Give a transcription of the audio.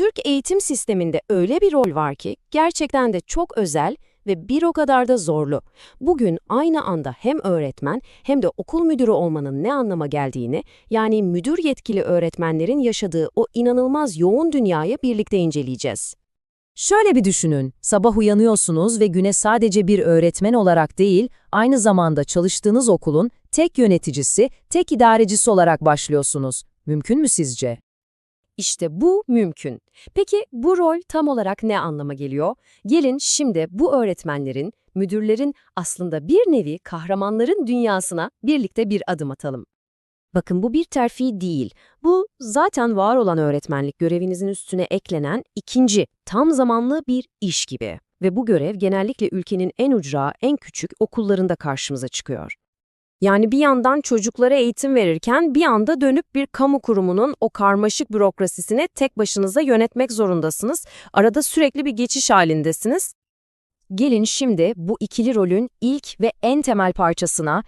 Türk eğitim sisteminde öyle bir rol var ki gerçekten de çok özel ve bir o kadar da zorlu. Bugün aynı anda hem öğretmen hem de okul müdürü olmanın ne anlama geldiğini, yani müdür yetkili öğretmenlerin yaşadığı o inanılmaz yoğun dünyayı birlikte inceleyeceğiz. Şöyle bir düşünün, sabah uyanıyorsunuz ve güne sadece bir öğretmen olarak değil, aynı zamanda çalıştığınız okulun tek yöneticisi, tek idarecisi olarak başlıyorsunuz. Mümkün mü sizce? İşte bu mümkün. Peki bu rol tam olarak ne anlama geliyor? Gelin şimdi bu öğretmenlerin, müdürlerin aslında bir nevi kahramanların dünyasına birlikte bir adım atalım. Bakın bu bir terfi değil. Bu zaten var olan öğretmenlik görevinizin üstüne eklenen ikinci, tam zamanlı bir iş gibi. Ve bu görev genellikle ülkenin en ucra, en küçük okullarında karşımıza çıkıyor. Yani bir yandan çocuklara eğitim verirken bir anda dönüp bir kamu kurumunun o karmaşık bürokrasisini tek başınıza yönetmek zorundasınız. Arada sürekli bir geçiş halindesiniz. Gelin şimdi bu ikili rolün ilk ve en temel parçasına